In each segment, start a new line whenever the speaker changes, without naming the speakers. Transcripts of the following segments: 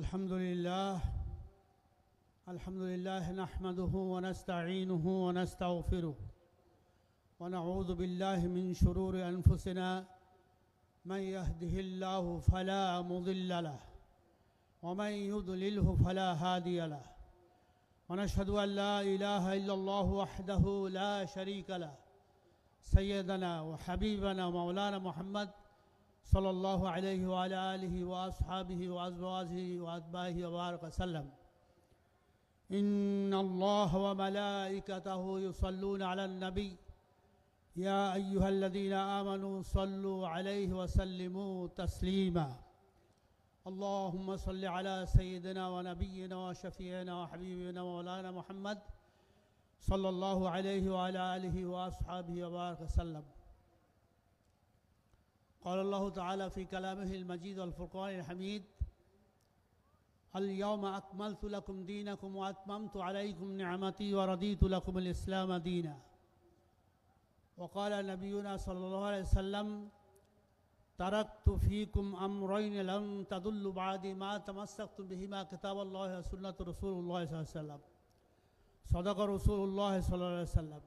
الحمد لله الحمد لله نحمده ونستعينه ونستغفره ونعوذ بالله من شرور أنفسنا من يهده الله فلا مضل له ومن يضلله فلا هادي له ونشهد أن لا إله إلا الله وحده لا شريك له سيدنا وحبيبنا مولانا محمد صلى الله عليه وعلى آله وأصحابه وأزواجه وأتباعه وبارك وسلم. إن الله وملائكته يصلون على النبي. يا أيها الذين آمنوا صلوا عليه وسلموا تسليما. اللهم صل على سيدنا ونبينا وشفيعنا وحبيبنا مولانا محمد صلى الله عليه وعلى آله وأصحابه وبارك وسلم. قال الله تعالى في كلامه المجيد والفرقان الحميد اليوم أكملت لكم دينكم وأتممت عليكم نعمتي ورضيت لكم الإسلام دينا؟ وقال نبينا صلى الله عليه وسلم تركت فيكم أمرين لن تضلوا بعد ما تمسكتم بهما كتاب الله وسنة رسول الله صلى الله عليه وسلم. صدق رسول الله صلى الله عليه وسلم.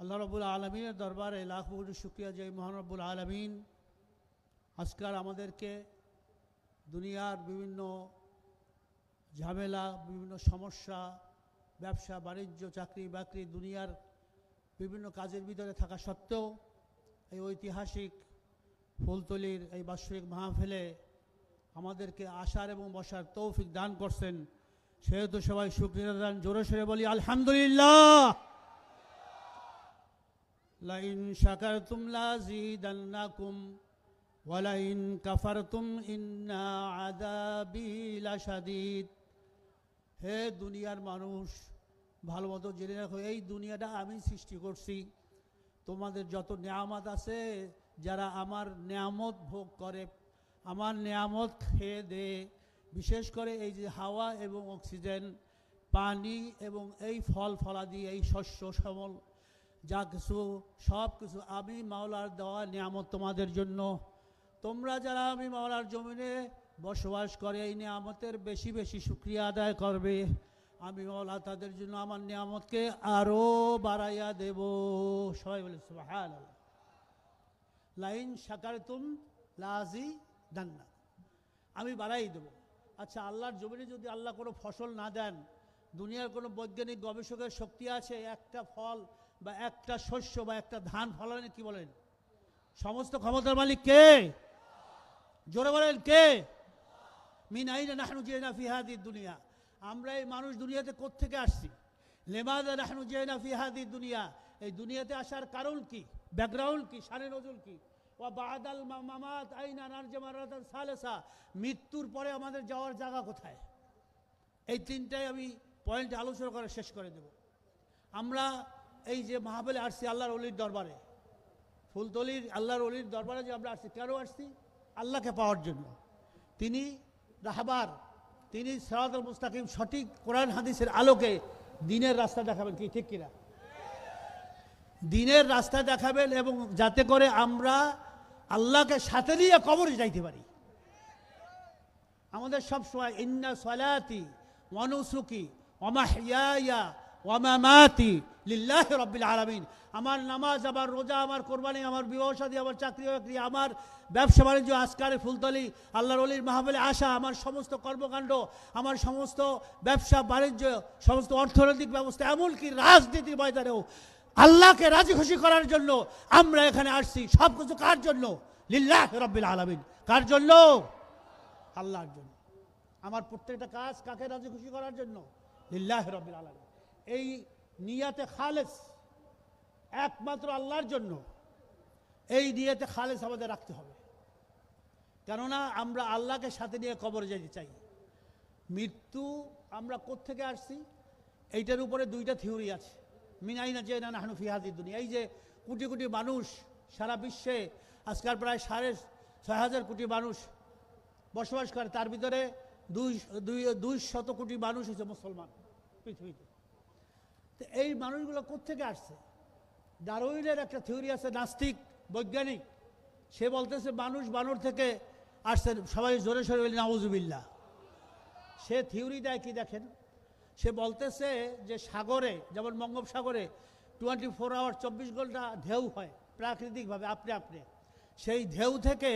আল্লাহ রবুল আলমিনের দরবারে লাখ কোটি শুক্রিয়া যে মহান রব্বুল আলমিন আজকাল আমাদেরকে দুনিয়ার বিভিন্ন ঝামেলা, বিভিন্ন সমস্যা, ব্যবসা, বাণিজ্য, চাকরি বাকরি, দুনিয়ার বিভিন্ন কাজের ভিতরে থাকা সত্ত্বেও এই ঐতিহাসিক ফুলতলির এই বাৎসরিক মাহফিলে আমাদেরকে আসার এবং বসার তৌফিক দান করছেন। সেহেতু সবাই শুক্রিয়া দান জোরে সরে বলি, আলহামদুলিল্লাহ! لئن شكرتم لازيدنكم ولئن كفرتم إن عذابي لشديد হে দুনিয়ার মানুষ ভালো মতো জেনে রাখো এই দুনিয়াটা আমি সৃষ্টি করছি তোমাদের যত নেয়ামত আছে যারা আমার নেয়ামত ভোগ করে আমার নেয়ামত খেয়ে দে বিশেষ করে এই যে হাওয়া এবং অক্সিজেন পানি এবং এই ফল ফলাদি এই শস্য সমল যা কিছু সব কিছু। আমি মাওলার দেওয়া নিয়ামত তোমাদের জন্য। তোমরা যারা আমি মাওলার জমিনে বসবাস করে, এই নিয়ামতের বেশি বেশি শুক্রিয়া আদায় করবে। আমি মাওলা তাদের জন্য আমার নিয়ামতকে আরও বাড়াইয়া দেব। সবাই বলে সুবহান লাইন সাকার তুম লাজি দান্না। আমি বাড়াই দেব। আচ্ছা আল্লাহর জমিনে যদি আল্লাহ কোনো ফসল না দেন, দুনিয়ার কোনো বৈজ্ঞানিক গবেষকের শক্তি আছে, একটা ফল বা একটা শস্য বা একটা ধান ফলানো কি বলেন? সমস্ত ক্ষমতার মালিক কে? জোরে বলেন কে? মিন আইনা নাহনু জিয়ানা দুনিয়া। আমরা এই মানুষ দুনিয়াতে কোত্থেকে আসছি? লেমাদা নাহনু জিয়ানা ফি দুনিয়া। এই দুনিয়াতে আসার কারণ কি? ব্যাকগ্রাউন্ড কি? সারে নজুল কি? ও বাদাল মামাত আইনা নারজামারাতান সালেসা। মৃত্যুর পরে আমাদের যাওয়ার জায়গা কোথায়? এই তিনটাই আমি পয়েন্ট আলোচনা করে শেষ করে দেব। আমরা এই যে মাহাবেলে আসছি, আল্লাহর অলির দরবারে। ফুলতলির আল্লাহর অলির দরবারে যে আমরা আসছি, কেন আসছি? আল্লাহকে পাওয়ার জন্য। তিনি রাহবার, তিনি সরাতুল মুস্তাকিম, সঠিক কোরআন, হাদিসের আলোকে দিনের রাস্তা দেখাবেন কি, ঠিক কিনা? দিনের রাস্তা দেখাবেন এবং যাতে করে আমরা আল্লাহকে সাথে নিয়ে কবরে যাইতে পারি। আমাদের সব সময় ইন্না সলাতি ওয়ানুসুকি ওমাহিয়া ওয়ামামাতি লিল্লাহ রব্বিল আলমিন। আমার নামাজ, আমার রোজা, আমার কোরবানি, আমার বিবাহ সাদী, আমার চাকরি বাকরি, আমার ব্যবসা বাণিজ্য আজকারে ফুলতলি, আল্লাহর অলির মাহফিলে আসা, আমার সমস্ত কর্মকাণ্ড, আমার সমস্ত ব্যবসা বাণিজ্য, সমস্ত অর্থনৈতিক ব্যবস্থা, এমনকি রাজনীতির ময়দানেও আল্লাহকে রাজি খুশি করার জন্য আমরা এখানে আসছি। সব কিছু কার জন্য? লিল্লাহ রব্বিল আলমিন। কার জন্য? আল্লাহর জন্য। আমার প্রত্যেকটা কাজ কাকে রাজি খুশি করার জন্য? লিল্লাহ রব্বিল আলমিন। এই নিয়াতে খালেস, একমাত্র আল্লাহর জন্য এই নিয়াতে খালেস আমাদের রাখতে হবে। কেননা আমরা আল্লাহকে সাথে নিয়ে কবরে যেতে চাই। মৃত্যু আমরা কোত্থেকে আসছি? এইটার উপরে দুইটা থিওরি আছে। মিনাইনা যে না নাহানু ফিহাদি দুনিয়া। এই যে কোটি কোটি মানুষ সারা বিশ্বে আজকাল প্রায় সাড়ে ছয় হাজার কোটি মানুষ বসবাস করে, তার ভিতরে দুই দুই দুই শত কোটি মানুষ হচ্ছে মুসলমান পৃথিবীতে। তো এই মানুষগুলো কোত্থেকে আসছে? ডারউইনের একটা থিওরি আছে, নাস্তিক, বৈজ্ঞানিক। সে বলতেছে, মানুষ বানর থেকে আসছেন সবাই জোরে সরে বলি, নাউজুবিল্লাহ। সে থিওরি দেয় কি দেখেন? সে বলতেছে যে সাগরে, যেমন বঙ্গোপসাগরে টোয়েন্টি ফোর আওয়ার চব্বিশ ঘণ্টা ঢেউ হয়, প্রাকৃতিকভাবে, আপনি আপনি। সেই ঢেউ থেকে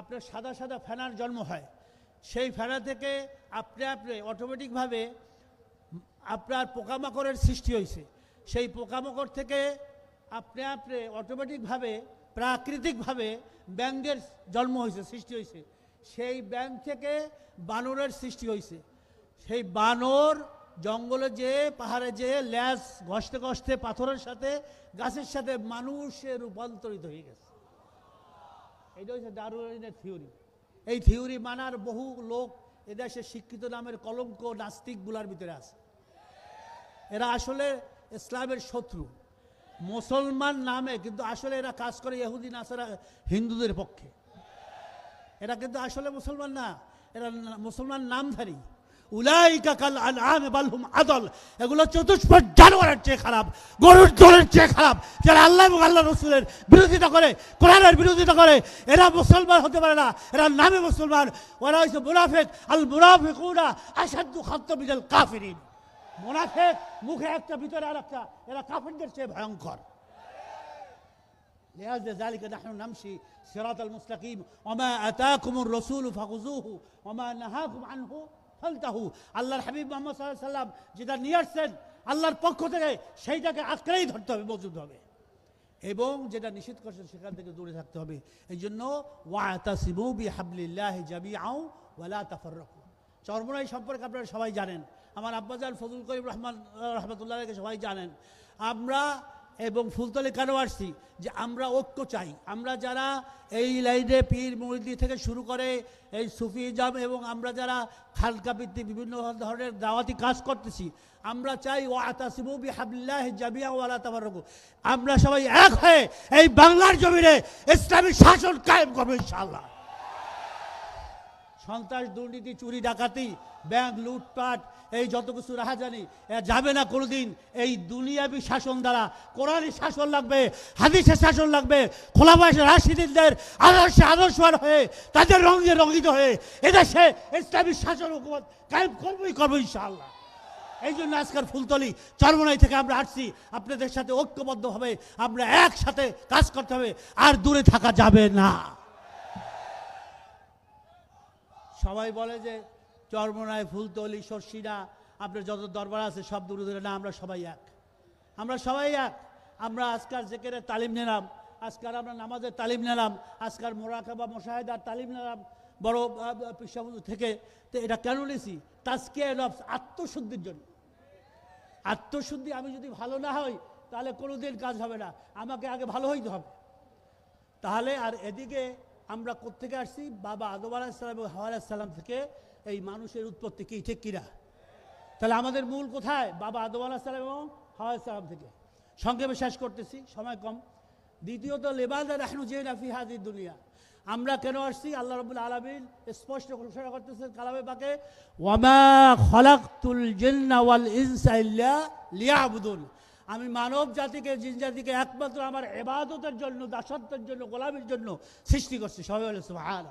আপনার সাদা সাদা ফেনার জন্ম হয়। সেই ফেনা থেকে আপনি আপনি অটোমেটিকভাবে আপনার পোকামাকড়ের সৃষ্টি হয়েছে। সেই পোকামাকড় থেকে আপনি আপনি অটোমেটিকভাবে প্রাকৃতিকভাবে ব্যাঙের জন্ম হয়েছে, সৃষ্টি হয়েছে। সেই ব্যাঙ থেকে বানরের সৃষ্টি হয়েছে। সেই বানর জঙ্গলে যে, পাহাড়ে যে ল্যাস ঘষতে ঘষতে পাথরের সাথে, গাছের সাথে মানুষে রূপান্তরিত হয়ে গেছে। এটা হচ্ছে ডারুইনের থিওরি। এই থিওরি মানার বহু লোক এদেশে শিক্ষিত নামের কলঙ্ক নাস্তিকগুলার ভিতরে আছে। এরা আসলে ইসলামের শত্রু। মুসলমান নামে কিন্তু আসলে এরা কাজ করে ইহুদি, নাসারা, হিন্দুদের পক্ষে। এরা কিন্তু আসলে মুসলমান না, এরা মুসলমান নামধারী। উলাইকা আদল। এগুলো জানোয়ারের খারাপ, গরুর খারাপ আল্লাহ আল্লাহ রসুলের বিরোধিতা করে, কোরআনের বিরোধিতা করে। এরা মুসলমান হতে পারে না, এরা নামে মুসলমান। ওরা আল মুনাফেক মুখে একটা ভিতরে আর একটা এরা কাফিরদের চেয়ে ভয়ঙ্কর لهذا ذلك نحن نمشي صراط المستقيم وما أتاكم الرسول فخذوه وما نهاكم عنه ফালতাহু আল্লাহর হাবিব মোহাম্মদ সাল্লাহ সাল্লাম যেটা নিয়ে আসছেন আল্লাহর পক্ষ থেকে সেইটাকে আঁকড়েই ধরতে হবে মজুদ হবে এবং যেটা নিষেধ করছেন সেখান থেকে দূরে থাকতে হবে এই জন্য ওয়াতাসিমু বি হাবলিল্লাহ জামিআউ ওয়ালা তাফাররাকু চরমনাই সম্পর্কে আপনারা সবাই জানেন আমার আব্বাজান ফজল করিম রহমান রহমতুল্লাহকে সবাই জানেন। আমরা এবং ফুলতলে কেন আসছি? যে আমরা ঐক্য চাই। আমরা যারা এই লাইনে পীর মুরিদি থেকে শুরু করে এই সুফিজম এবং আমরা যারা খালকা ভিত্তিক বিভিন্ন ধরনের দাওয়াতি কাজ করতেছি, আমরা চাই ও আতাসিবু হাবিল্লাহ জামিয়া ওয়ালা তাবারকু আমরা সবাই এক হয়ে এই বাংলার জমিনে ইসলামী শাসন কায়েম করব ইনশাআল্লাহ। সন্ত্রাস দুর্নীতি, চুরি ডাকাতি, ব্যাংক লুটপাট এই যত কিছু রাহাজানি এ যাবে না কোনোদিন। এই দুনিয়াবি শাসন দ্বারা কোরআনী শাসন লাগবে, হাদিসের শাসন লাগবে খোলা বয়সে রাশিদিনদের আদর্শে আদর্শবান হয়ে, তাদের রঙে রঙিত হয়ে, এদেশে ইসলামী শাসন হুকুমত কায়েম করবোই করব ইনশাআল্লাহ। এই জন্য আজকের ফুলতলি চরমনাই থেকে আমরা আসছি। আপনাদের সাথে ঐক্যবদ্ধভাবে আমরা একসাথে কাজ করতে হবে, আর দূরে থাকা যাবে না। সবাই বলে যে চরমনায় ফুলতলি শর্ষিনা আপনার যত দরবার আছে সব দূরে দূরে না, আমরা সবাই এক। আমরা সবাই এক। আমরা আজকাল জেকেরের তালিম নিলাম আজকাল আমরা নামাজের তালিম নিলাম আজকাল মোরাকাবা মোশাহেদার তালিম নিলাম, বড় পেশাবুজু থেকে। তো এটা কেন নিয়েছি তাস্কিয়া নফস আত্মশুদ্ধির জন্য। আত্মশুদ্ধি আমি যদি ভালো না হই, তাহলে কোনোদিন কাজ হবে না। আমাকে আগে ভালো হইতে হবে। তাহলে আর এদিকে আমরা কোত্থেকে আসছি? বাবা আদম আলাহিসাল্লাম এবং হাওয়া আলাহিসাল্লাম থেকে এই মানুষের উৎপত্তি কি, ঠিক কিনা? তাহলে আমাদের মূল কোথায়? বাবা আদম সালাম এবং হাওয়া আলাহিসাল্লাম থেকে। সংক্ষেপে শেষ করতেছি, সময় কম। দ্বিতীয়ত লেবাদ রাহনু যে নাফি হাজির দুনিয়া। আমরা কেন আসছি? আল্লাহ রবুল আলমিন স্পষ্ট ঘোষণা করতেছেন কালামে পাকে, ওয়ামা খলাকতুল জিন্না ওয়াল ইনসা ইল্লা লিয়াবুদুন। আমি মানব জাতিকে, জিন জাতিকে একমাত্র আমার এবাদতের জন্য, দাসত্বের জন্য, গোলামির জন্য সৃষ্টি করছি। সবাই বলে সুবহান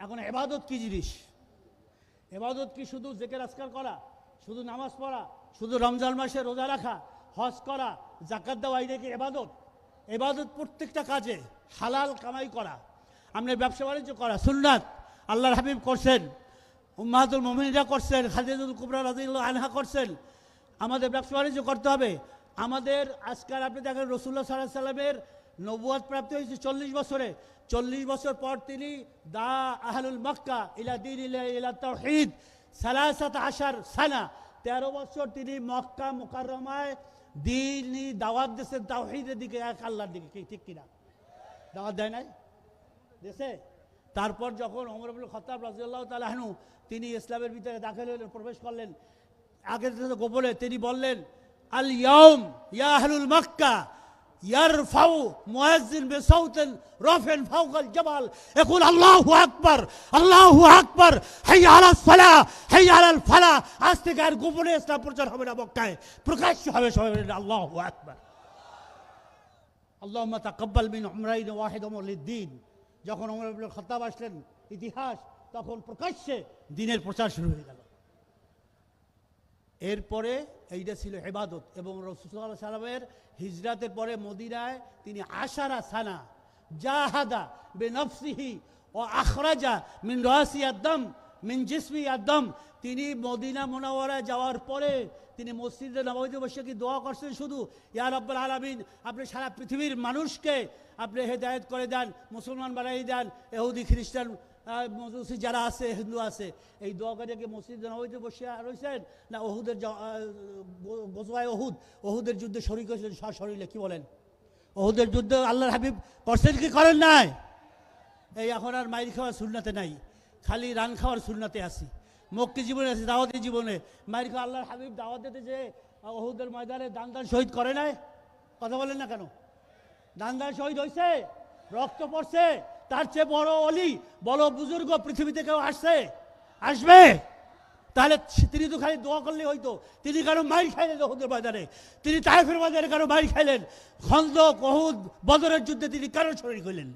এখন এবাদত কি জিনিস? এবাদত কি শুধু জেকের আজকার করা, শুধু নামাজ পড়া, শুধু রমজান মাসে রোজা রাখা, হজ করা জাকাত দেওয়া এটা কি এবাদত? এবাদত প্রত্যেকটা কাজে হালাল কামাই করা। আমরা ব্যবসা বাণিজ্য করা, সুন্নাত আল্লাহর হাবিব করছেন, উম্মাহাতুল মমিনরা করছেন খাদিজুল কুবরা রাজিউল্লাহ আনহা করছেন। আমাদের ব্যবসা বাণিজ্য করতে হবে। আমাদের আজকাল আপনি দেখেন রসুল্লাহ সাল্লাহ সাল্লামের নবুয়াদ প্রাপ্তি হয়েছে চল্লিশ বছরে। চল্লিশ বছর পর তিনি দা আহলুল মক্কা ইলা দিন ইলা তৌহিদ সালাসাত আশার সানা। তেরো বছর তিনি মক্কা মোকাররমায় দিনই দাওয়াত দিয়েছেন তাওহিদের দিকে, এক আল্লাহর দিকে ঠিক কিনা? দাওয়াত দেয় নাই? দেশে তারপর যখন অমর আবুল খতাব রাজিউল্লাহ তালাহনু তিনি ইসলামের ভিতরে দাখিল হলেন প্রবেশ করলেন, আগের গোপনে তিনি বললেন আল ইয়ম ইয়া আহলুল মক্কা ইয়ারফাউ মুয়াজ্জিন বিসাউতিন রাফিন ফাওকাল জাবাল يقول الله আকবার আল্লাহু আকবার হাইয়া আলাস সালাহ হাইয়া আলাল ফালাহ আজ থেকে আর গোপনে ইসলাম প্রচার হবে না মক্কায় প্রকাশ্য হবে সবাই বলেন আল্লাহু আকবার اللهم تقبل من عمرين واحد للدين যখন ওমর ইবনুল খত্তাব আসলেন ইতিহাস তখন প্রকাশ্যে দিনের প্রচার শুরু হয়ে গেল এরপরে এইটা ছিল হেবাদত এবং রসুল্লাহ সালামের হিজরাতের পরে মদিনায় তিনি আশারা সানা জাহাদা বেনফসিহি ও আখরাজা মিন রহাসি আদম মিন জিসমি আদম তিনি মদিনা মোনাওয়ারায় যাওয়ার পরে তিনি মসজিদে নবীতে বসে কি দোয়া করছেন শুধু? ইয়া রব্বুল আলামিন, আপনি সারা পৃথিবীর মানুষকে আপনি হেদায়েত করে দেন, মুসলমান বানাই দেন, এহুদি খ্রিস্টান যারা আছে, হিন্দু আছে, এই দোয়া করে কি মসজিদ নবীতে বসে রয়েছেন? না ওহুদের গোজওয়ায় ওহুদ ওহুদের যুদ্ধে শরিক হয়েছেন সশরীরে কি বলেন? ওহুদের যুদ্ধে আল্লাহর হাবিব করছেন কি করেন নাই? এই এখন আর মাইর খাওয়ার সুন্নাতে নাই, খালি রান খাওয়ার সুন্নাতে আছি। মক্কি জীবনে আছে, দাওয়াতি জীবনে। মাইর খাওয়া আল্লাহর হাবিব দাওয়াত দিতে যে ওহুদের ময়দানে দান দান শহীদ করে নাই? কথা বলেন না কেন? দান দান শহীদ হয়েছে রক্ত পড়ছে তার চেয়ে বড় অলি, বড় বুজুর্গ পৃথিবীতে কেউ আসছে? আসবে? তাহলে তিনি তো খালি দোয়া করলে হইতো। তিনি কেন মাইল খাইলেন ওহুদের বাজারে তিনি তাইফের বাজারে কেন মাইল খাইলেন। খন্দ, কহুদ, বদরের যুদ্ধে তিনি কেন শরীর হইলেন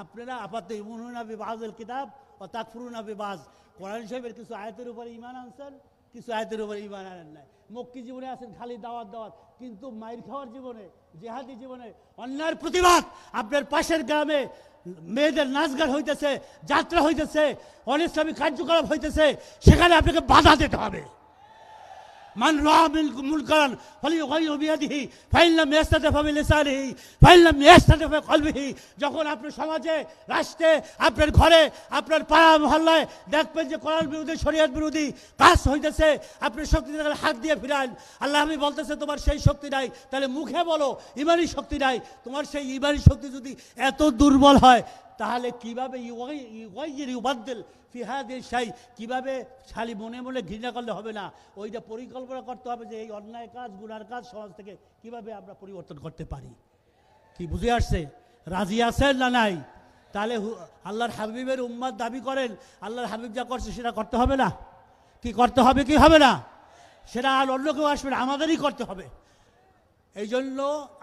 আপনারা আপাতত ইমুনা বিবাজের কিতাব ও তাকফুরুনা বিবাজ কোরআন সাহেবের কিছু আয়তের উপরে ইমান আনছেন, কিছু আয়তের উপরে ইমান আনেন নাই। মক্কি জীবনে আছেন খালি দাওয়াত দাওয়াত। কিন্তু মাইর খাওয়ার জীবনে, জেহাদি জীবনে অন্যায়ের প্রতিবাদ আপনার পাশের গ্রামে মেয়েদের নাচ গান হইতেছে যাত্রা হইতেছে অনিসলামী কার্যকলাপ হইতেছে সেখানে আপনাকে বাধা দিতে হবে। রাআ মিনকুম মুনকারান ফালিয়ুগাইয়িরহু বিয়াদিহি, ফাইন লাম ইয়াস্তাতি ফাবিলিসানিহি ফাইন লাম ইয়াস্তাতি ফাবিকলবিহি যখন আপনি সমাজে, রাষ্ট্রে, আপনার ঘরে, আপনার পাড়া মহল্লায় দেখবেন যে কোরআন বিরোধী, শরীয়ত বিরোধী কাজ হইতেছে, আপনি শক্তি হাত দিয়ে ফিরান আল্লাহ আমি বলতেছে, তোমার সেই শক্তি নাই। তাহলে মুখে বলো ইমানি শক্তি নাই। তোমার সেই ইমানি শক্তি যদি এত দুর্বল হয় তাহলে কীভাবে ইউবাদ্দেল ফিহাদের সাই কীভাবে খালি মনে মনে ঘৃণা করলে হবে না? ওইটা পরিকল্পনা করতে হবে যে এই অন্যায় কাজ, গুনার কাজ সমাজ থেকে কীভাবে আমরা পরিবর্তন করতে পারি। কি বুঝে আসছে? রাজি আছেন না নাই? তাহলে আল্লাহর হাবিবের উম্মাদ দাবি করেন, আল্লাহর হাবিব যা করছে সেটা করতে হবে না? কি করতে হবে, কি হবে না? সেটা আর অন্য কেউ আসবে না, আমাদেরই করতে হবে। এই জন্য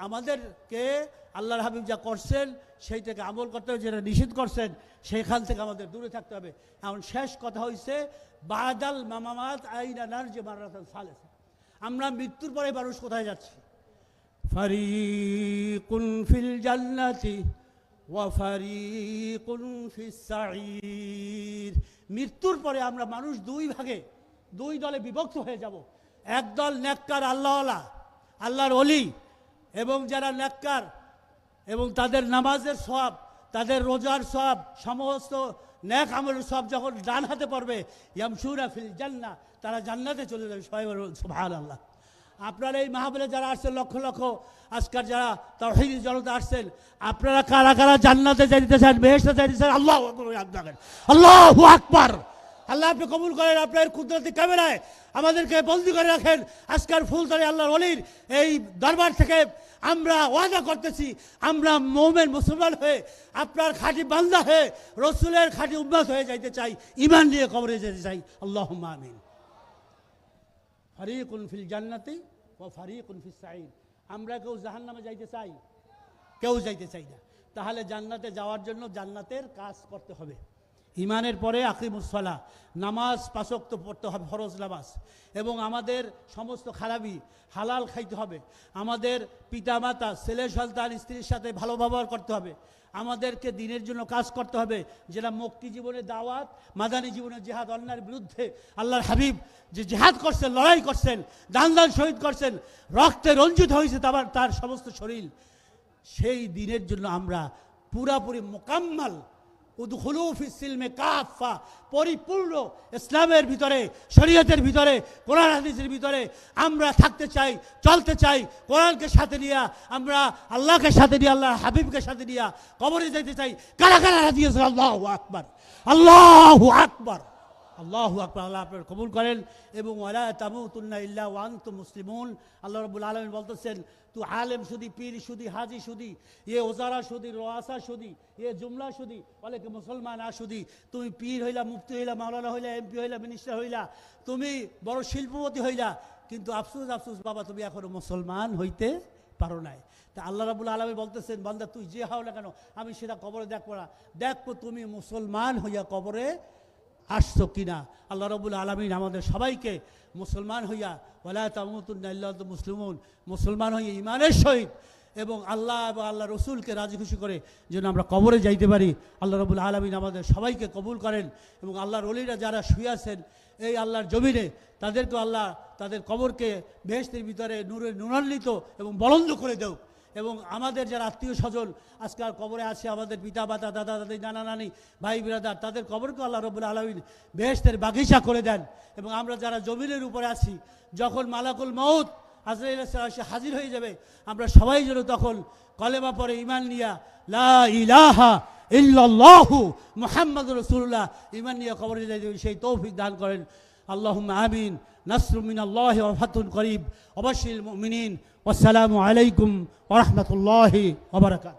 আমাদেরকে আল্লাহর হাবিব যা করছেন সেই থেকে আমল করতে হবে, যেটা নিষেধ করছেন, সেখান থেকে আমাদের দূরে থাকতে হবে। এখন শেষ কথা হয়েছে বাদাল মামামাত আইনা নার যে মারাতান সালেস। আমরা মৃত্যুর পরে মানুষ কোথায় যাচ্ছি? ফারিকুন ফিল জান্নাতি ওয়া ফারিকুন ফিস সাঈর মৃত্যুর পরে আমরা মানুষ দুই ভাগে, দুই দলে বিভক্ত হয়ে যাব। একদল নেককার আল্লাহওয়ালা, আল্লাহর অলি এবং যারা নেককার এবং তাদের নামাজের সব তাদের রোজার সব সমস্ত ন্যাক আমলের সব যখন ডান হাতে পড়বে ইয়ামসুরা ফিল জান্না তারা জান্নাতে চলে যাবে। সবাই সুবহান আল্লাহ আপনারা এই মাহবিলে যারা আসছেন, লক্ষ লক্ষ আজকাল যারা তাহিদ জনতা আসছেন, আপনারা কারা কারা জান্নাতে যাইতে চান বেহেস্তে যাইতে চান? আল্লাহ আল্লাহ আকবার! আল্লাহ আপনি কবুল করেন, আপনার কুদরতি ক্যামেরায় আমাদেরকে বন্দি করে রাখেন। আজকাল ফুলতলি আল্লাহর অলির এই দরবার থেকে আমরা ওয়াদা করতেছি, আমরা মোমেন মুসলমান হয়ে, আপনার খাঁটি বান্দা হয়ে, রসুলের খাঁটি উম্মাত হয়ে যাইতে চাই ইমান নিয়ে কবরে যেতে চাই। আল্লাহ আমিন। ফারিকুন ফিল জান্নাতি ও ফারিকুন ফিস সাইদ আমরা কেউ জাহান্নামে যাইতে চাই? কেউ যাইতে চাই না। তাহলে জান্নাতে যাওয়ার জন্য জান্নাতের কাজ করতে হবে। ইমানের পরে আকিমুসলা নামাজ পাশক্ত পড়তে হবে, ফরজ নামাজ। এবং আমাদের সমস্ত খারাপি হালাল খাইতে হবে। আমাদের পিতামাতা, ছেলে সন্তান, স্ত্রীর সাথে ভালো ব্যবহার করতে হবে। আমাদেরকে দিনের জন্য কাজ করতে হবে। যেটা মুক্তি জীবনে দাওয়াত, মাদানী জীবনে জেহাদ, অন্যায়ের বিরুদ্ধে আল্লাহর হাবিব যে জেহাদ করছেন, লড়াই করছেন, দান দান শহীদ করছেন, রক্তে রঞ্জিত হয়েছে তার তার সমস্ত শরীর। সেই দিনের জন্য আমরা পুরাপুরি মোকাম্মাল উদ্খুলুফিসিলমে কাফা পরিপূর্ণ ইসলামের ভিতরে, শরীয়তের ভিতরে, কোরআন হাদিসের ভিতরে আমরা থাকতে চাই, চলতে চাই, কোরআনকে সাথে নিয়ে, আমরা আল্লাহকে সাথে নিয়ে আল্লাহ হাবিবকে সাথে নিয়ে কবরে যেতে চাই। কারা কারা রাজি আছে আল্লাহ আকবার। আল্লাহ আকবার। আল্লাহ আকবর। আল্লাহ আপনার কবুল করেন। এবং ওয়ালা তামুতুন্না ইল্লা ওয়ান্ত মুসলিমুন। আল্লাহ রবুল আলমিন বলতেছেন তু আলেম সুদি পীর সুদি হাজি সুদি ইয়ে ওজারা সুদি রোয়াসা সুদি ইয়ে জুমলা সুদি কি মুসলমান আ আসুদি তুমি পীর হইলা মুফতি হইলা মাওলানা হইলা এমপি হইলা মিনিস্টার হইলা তুমি বড় শিল্পপতি হইলা কিন্তু আফসুস আফসুস, বাবা, তুমি এখনও মুসলমান হইতে পারো নাই। তা আল্লাহ রাবুল আলমী বলতেছেন, বান্দা, তুই যে হও না কেন, আমি সেটা কবরে দেখব না। দেখব তুমি মুসলমান হইয়া কবরে আসছো কিনা? আল্লাহ রবুল আলমিন আমাদের সবাইকে মুসলমান হইয়া ওলা তামতুল্লাহ মুসলিমুন মুসলমান হইয়া ইমানের সহিত এবং আল্লাহ এবং আল্লাহ রসুলকে রাজি খুশি করে যেন আমরা কবরে যাইতে পারি। আল্লাহ রবুল আলমিন আমাদের সবাইকে কবুল করেন এবং আল্লাহর অলিরা যারা শুয়ে আছেন এই আল্লাহর জমিনে তাদেরকে আল্লাহ তাদের কবরকে বেহেস্তের ভিতরে নূরে নুরান্বিত এবং বলন্দ করে দেও এবং আমাদের যারা আত্মীয় স্বজন আজকাল কবরে আছে আমাদের পিতা, মাতা, দাদা, দাদি, নানা, নানি, ভাই, বিরাদার, তাদের কবরকে আল্লাহ রবুল আলমিন বেহেস্তের বাগিচা করে দেন। এবং আমরা যারা জমিনের উপরে আছি, যখন মালাকুল মৌত আজরাইল সে হাজির হয়ে যাবে, আমরা সবাই যেন তখন কলেমা পরে ইমান নিয়া, লা ইলাহা ইল্লাল্লাহু মুহাম্মদ রসুল্লাহ ইমান নিয়া কবরে যাইতে সেই তৌফিক দান করেন। আল্লাহ আমিন। নাসরুমিন আল্লাহ ফাতুল করিব। অবশ্যই মিনিন আসসালামু আলাইকুম ওরহমতুল্লাহ ওবরাকাত